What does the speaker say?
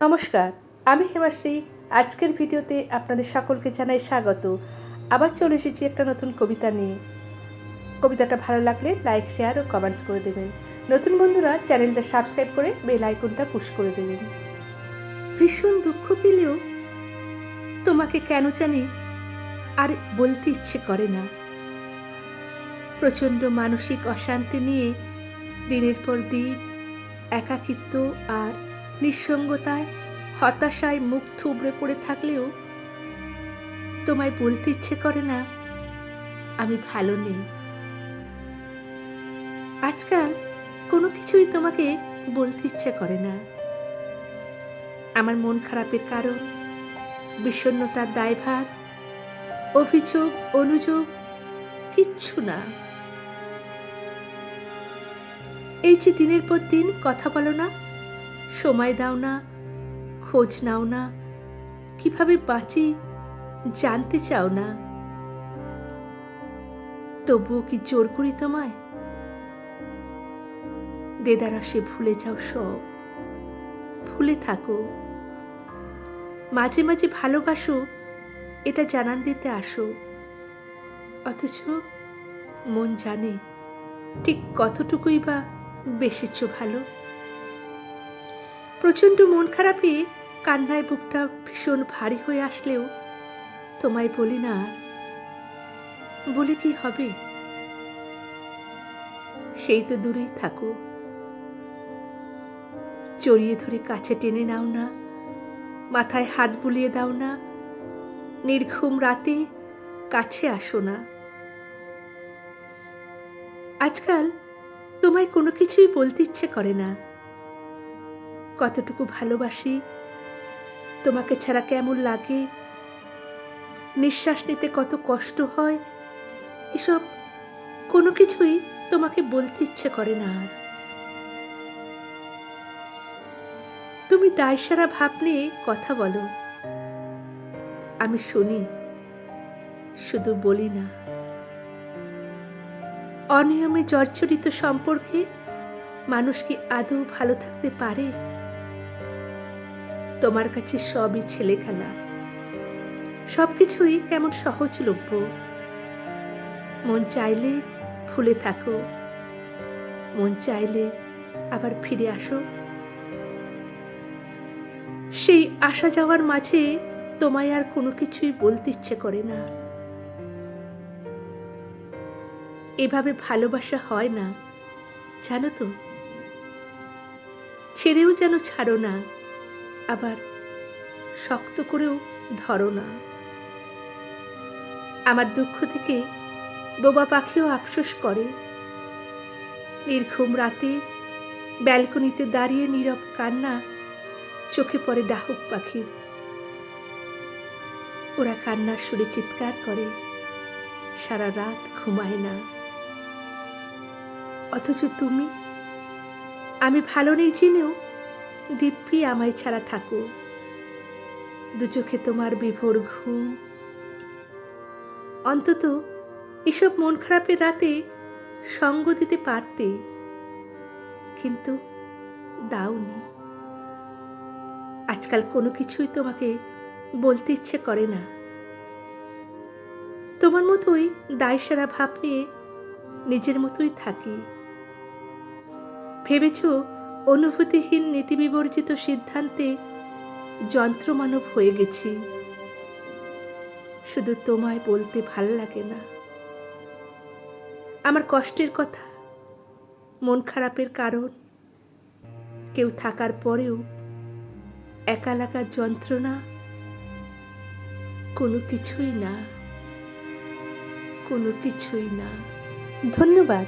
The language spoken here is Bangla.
নমস্কার, আমি হেমাশ্রী। আজকের ভিডিওতে আপনাদের সকলকে জানাই স্বাগত। আবার চলে এসেছি একটা নতুন কবিতা নিয়ে। কবিতাটা ভালো লাগলে লাইক, শেয়ার ও কমেন্টস করে দেবেন। নতুন বন্ধুরা, চ্যানেলটা সাবস্ক্রাইব করে বেল আইকনটা পুশ করে দেবেন। ভীষণ দুঃখ পেলেও তোমাকে কেন জানি আর বলতে ইচ্ছে করে না। প্রচণ্ড মানসিক অশান্তি নিয়ে দিনের পর দিন একাকিত্ব আর নিঃসঙ্গতায়, হতাশায় মুখ থুবড়ে পড়ে থাকলেও তোমায় বলতে ইচ্ছে করে না, আমি ভালো নেই। আজকাল কোনো কিছুই তোমাকে বলতে ইচ্ছে করে না। আমার মন খারাপের কারণ, বিষণ্ণতার দায়ভার, অভিযোগ, অনুযোগ, কিচ্ছু না। এই যে দিনের পর দিন কথা বলো না সময় দাও না, খোঁজ নাও না, কীভাবে বাঁচি জানতে চাও না। তবুও কি জোর করি তোমায়? দেদারসে ভুলে যাও সব, ভুলে থাকো। মাঝে মাঝে ভালোবাসো, এটা জানান দিতে আসো। অথচ মন জানে ঠিক কতটুকুই বা বেশিচ্ছ ভালো। প্রচণ্ড মন খারাপে কান্নায় বুকটা ভীষণ ভারী হয়ে আসলেও তোমায় বলি না, বলে কি হবে? সেই তো দূরেই থাকো। জড়িয়ে ধরে কাছে টেনে নাও না, মাথায় হাত বুলিয়ে দাও না, নির্ঘুম রাতে কাছে আসো না। আজকাল তোমায় কোনো কিছুই বলতে ইচ্ছে করে না। কতটুকু ভালোবাসি? তোমাকে ছাড়া কেমন লাগে? নিঃশ্বাস নিতে কত কষ্ট হয়? এসব কোনো কিছুই তোমাকে বলতে ইচ্ছে করে না আর। তুমি দায়সারা ভাব নিয়ে কথা বলো। আমি শুনি, শুধু বলি না। অনিয়মে জর্জরিত সম্পর্কে মানুষ কি আদৌ ভালো থাকতে পারে? তোমার কাছে সবই ছেলে খেলা সবকিছুই কেমন সহজলভ্য। মন চাইলে ফুলে থাকো। মন চাইলে আবার ফিরে আসো। সেই আসা যাওয়ার মাঝে তোমায় আর কোনো কিছুই বলতে ইচ্ছে করে না। এভাবে ভালোবাসা হয় না, জানো তো? ছেড়েও যেন ছাড়ো না। আবার শক্ত করেও ধরো না। আমার দুঃখ থেকে বোবা পাখিও আফসোস করে। নির্ঘুম রাতে ব্যালকনিতে দাঁড়িয়ে নীরব কান্না চোখে পড়ে ডাহুক পাখির। ওরা কান্নার সুরে চিৎকার করে, সারা রাত ঘুমায় না। অথচ তুমি, আমি ভালো নেই জেনেও দিব্যি আমায় ছাড়া থাকো দু চোখে তোমার বিভোর ঘুম। অন্তত এসব মন খারাপের রাতে সঙ্গ দিতে পারতে, কিন্তু দাওনি। আজকাল কোনো কিছুই তোমাকে বলতে ইচ্ছে করে না। তোমার মতোই দায়সারা ভাব নিয়ে নিজের মতোই থাকি। ভেবেছ অনুভূতিহীন নীতিবিবর্জিত সিদ্ধান্তে যন্ত্রমানব হয়ে গেছি। শুধু তোমায় বলতে ভালো লাগে না। আমার কষ্টের কথা, মন খারাপের কারণ, কেউ থাকার পরেও একা লাগার যন্ত্রণা কোনো কিছুই না, কোনো কিছুই না। ধন্যবাদ।